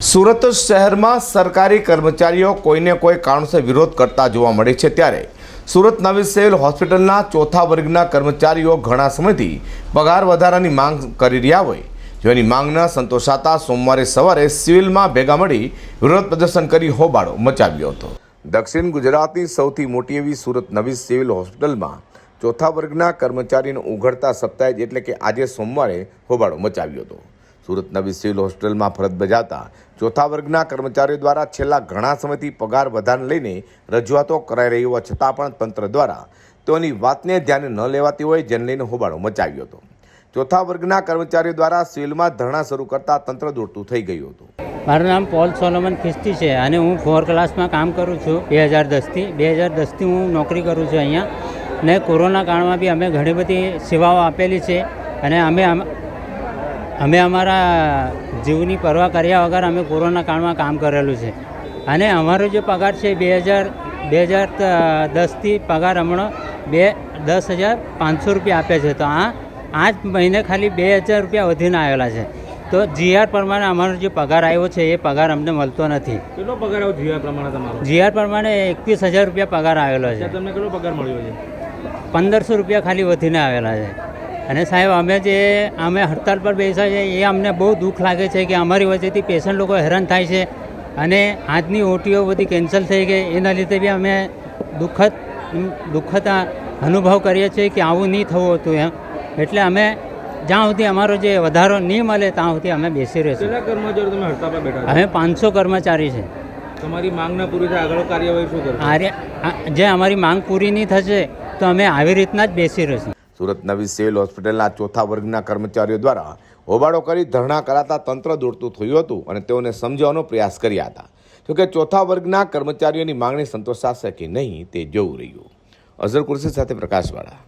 સુરત શહેરમાં સરકારી કર્મચારીઓ કોઈને કોઈ કારણોસર વિરોધ કરતા જોવા મળે છે ત્યારે સુરત નવી સિવિલ હોસ્પિટલના ચોથા વર્ગના કર્મચારીઓ ઘણા સમયથી પગાર વધારાની માંગ કરી રહ્યા હોય. જેની માંગના સંતોષાતા સોમવારે સવારે સિવિલમાં ભેગા મળી વિરોધ પ્રદર્શન કરી હોબાળો મચાવ્યો હતો. દક્ષિણ ગુજરાતની સૌથી મોટી એવી સુરત નવી સિવિલ હોસ્પિટલમાં ચોથા વર્ગના કર્મચારીનો ઉઘડતા સપ્તાહ એટલે કે આજે સોમવારે હોબાળો મચાવ્યો હતો. સુરત નવી સિવિલ હોસ્પિટલમાં ફરજ બજાવતા ચોથા વર્ગના કર્મચારીઓ દ્વારા છેલ્લા ઘણા સમયથી પગાર વધારને લઈને રજૂઆતો કરાઈ રહી હોવા છતાં પણ તંત્ર દ્વારા તેઓની વાતને ધ્યાને ન લેવાતી હોય જેને લઈને હોબાળો મચાવ્યો હતો. ચોથા વર્ગના કર્મચારીઓ દ્વારા સિવિલમાં ધરણા શરૂ કરતા તંત્ર દોડતું થઈ ગયું હતું. મારું નામ પોલ સોલોમન ખિસ્તી છે અને હું ફોર ક્લાસમાં કામ કરું છું બે હજાર દસથી. બે હજાર દસથી હું નોકરી કરું છું અહીંયા. ને કોરોના કાળમાં બી અમે ઘણી બધી સેવાઓ આપેલી છે અને અમે અમે અમારા જીવની પરવા કર્યા વગર અમે કોરોના કાળમાં કામ કરેલું છે. અને અમારો જે પગાર છે બે હજાર બે હજાર દસથી પગાર હમણાં બે દસ હજાર પાંચસો રૂપિયા આપે છે. તો આ આ જ મહિને ખાલી બે હજાર રૂપિયા વધીને આવેલા છે. તો જીઆર પ્રમાણે અમારો જે પગાર આવ્યો છે એ પગાર અમને મળતો નથી. કેટલો પગાર આવ્યો જીઆર પ્રમાણે તમારો? જીઆર પ્રમાણે એકવીસ હજાર રૂપિયા પગાર આવેલો છે. તમને કેટલો પગાર મળ્યો છે? પંદરસો રૂપિયા ખાલી વધીને આવેલા છે. અને સાહેબ અમે જે અમે હડતાલ પર બેસ્યા છે એ અમને બહુ દુઃખ લાગે છે કે અમારી વચ્ચેથી પેશન્ટ લોકો હેરાન થાય છે અને આજની ઓટીઓ બધી કેન્સલ થઈ ગઈ. એના લીધે બી અમે દુઃખદ દુઃખદ અનુભવ કરીએ છીએ કે આવું નહીં થવું હતું એમ. એટલે અમે જ્યાં સુધી અમારો જે વધારો નહીં મળે ત્યાં સુધી અમે બેસી રહીશું. કર્મચારીઓ તમે હડતાલ પર બેઠા અમે પાંચસો કર્મચારી છે. તમારી માંગના પૂરી થાય આગળ કાર્યવાહી શું કરશો? જે અમારી માંગ પૂરી નહીં થશે તો અમે આવી રીતના જ બેસી રહીશું. સુરત નવી સિવિલ હોસ્પિટલના ચોથા વર્ગના કર્મચારીઓ દ્વારા હોબાળો કરી ધરણા કરાતા તંત્ર દોડતું થયું હતું અને તેઓને સમજાવવાનો પ્રયાસ કર્યા હતા. જોકે ચોથા વર્ગના કર્મચારીઓની માંગણી સંતોષાશે કે નહીં તે જોવું રહ્યું. અઝર કુર્સી સાથે પ્રકાશવાળા.